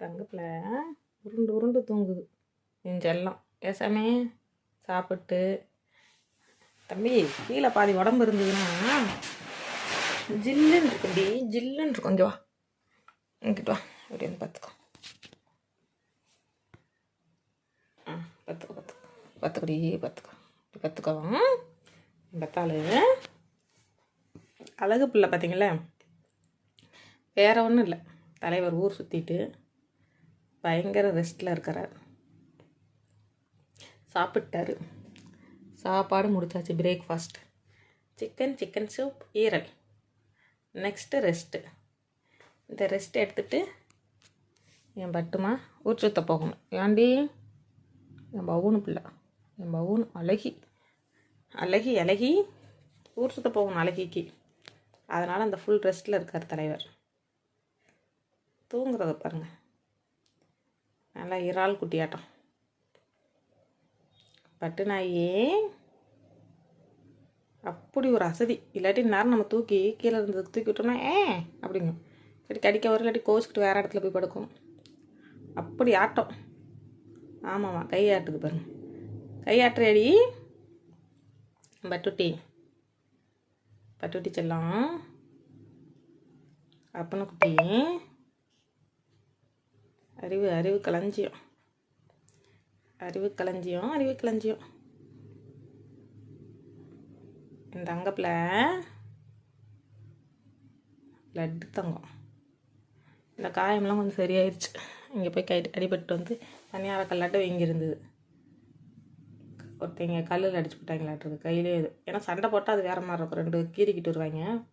தங்கப்பில் உருண்டு உருண்டு தூங்குது. என் செல்லம். ஏசாமே சாப்பிட்டு. தம்பி கீழே பாதி உடம்பு இருந்ததுன்னா ஜில்லுன்னு இருக்கும்டி ஜில்லுன்னு இருக்கும் கொஞ்சம் வா. இங்கிட்டு வா. இப்படி வந்து பார்த்துக்கோ. ஆ பார்த்துக்கோ பார்த்துக்கோ. பார்த்துக்கடி பார்த்துக்கோ. இப்படி பார்த்துக்கோ. பத்தாள் அழகு பிள்ளை பார்த்தீங்களா? வேற ஒன்றும் இல்லை. தலைவர் ஊர் சுற்றிட்டு பயங்கர ரெஸ்ட்டில் இருக்கிறார் சாப்பிட்டாரு. சாப்பாடு முடிச்சாச்சு பிரேக்ஃபாஸ்ட் சிக்கன் சிக்கன் சூப் ஈரல். நெக்ஸ்ட்டு ரெஸ்ட்டு இந்த ரெஸ்ட் எடுத்துட்டு என் பட்டுமா ஊர் சுத்த போகணும். ஏண்டி? என் பவுனு பிள்ளை. என் பவுனு அழகி. அழகி அழகி. ஊர் சுத்த போகணும் அழகிக்கு. அதனால் அந்த ஃபுல் ரெஸ்ட்டில் இருக்கார் தலைவர். தூங்குறத பாருங்கள் நல்லா இறால் குட்டியாட்டம். பட்டு நாயே அப்படி ஒரு அசதி. இல்லாட்டி நேரம் நம்ம தூக்கி கீழே இருந்து தூக்கி விட்டோம்னா ஏ! அப்படிங்க சரி கடிக்க வரும் இல்லாட்டி கோச்சிக்கிட்டு வேறு இடத்துல போய் படுக்கும். அப்படி ஆட்டம். ஆமாம்மா கை பாருங்க. கை பட்டுட்டி. பட்டுட்டி செல்லம். அப்பன குட்டி. அறிவு அறிவு களஞ்சியம். அறிவு களஞ்சியம் அறிவு களஞ்சியம். இந்த தங்கப்பில் லட்டு தங்கம். இந்த காயம்லாம் கொஞ்சம் சரியாயிருச்சு. இங்கே போய் கை அடிபட்டு வந்து தனியார கல்லாட்டம் வீங்கி இருந்தது ஒருத்தங்க கல்லில் அடிச்சு விட்டாங்களாட்டுறது கையிலே இது ஏன்னா சண்டை போட்டால் அது வேறு மாதிரி இருக்கும். ரெண்டு கீறிக்கிட்டு வருவாங்க.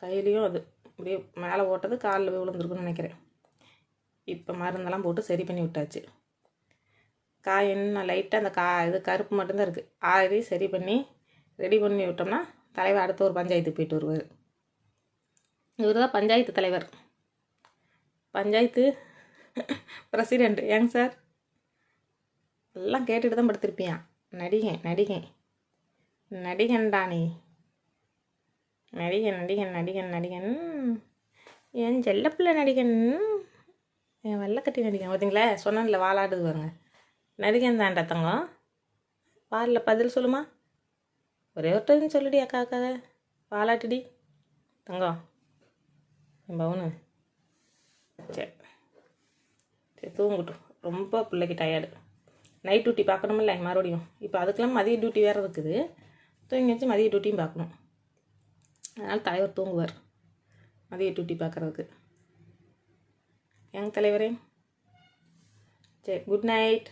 கையிலையும் அது. அப்படியே மேலே ஓட்டது காலில் விழுந்துருக்குன்னு நினைக்கிறேன். இப்போ மருந்தெல்லாம் போட்டு சரி பண்ணி விட்டாச்சு. காய் இன்னும் லைட்டாக அந்த கா இது கருப்பு மட்டும்தான் இருக்குது ஆறி சரி பண்ணி ரெடி பண்ணி விட்டோம்னா தலைவர் அடுத்த ஒரு பஞ்சாயத்துக்கு போயிட்டு வருவார். இவர் தான் பஞ்சாயத்து தலைவர். பஞ்சாயத்து பிரசிடெண்ட் ஏங்க சார் எல்லாம் கேட்டுட்டு தான் படுத்திருப்பியான் நடிகன் நடிகன். நடிகன்டா நீ நடிகன் நடிகன் நடிகன் நடிகன். என் செல்லப்பிள்ளை நடிகன்? வெள்ளக்கட்டி நடிகன் பார்த்தீங்களா சொன்னேன்ல வாலாடுது பாருங்க. நடிகன் தான்டா தங்கம். வாரில் பதில் சொல்லுமா? ஒரே ஒரு டைம் சொல்லுடி அக்கா அக்காவை வாலாட்டுடி. தங்கம். என் பவுனு. சரி சரி தூங்கட்டும். ரொம்ப பிள்ளைக்கு டயர்டு நைட் டியூட்டி பார்க்கணுமில்ல மறுபடியும். இப்போ அதுக்கெல்லாம் மதிய டியூட்டி வேறு இருக்குது. தூங்கி வச்சு மதிய டியூட்டியும் பார்க்கணும். அதனால் தலைவர் தூங்குவார். மதிய டியூட்டி பார்க்குறதுக்கு. எங்க தலைவரே. சரி குட் நைட்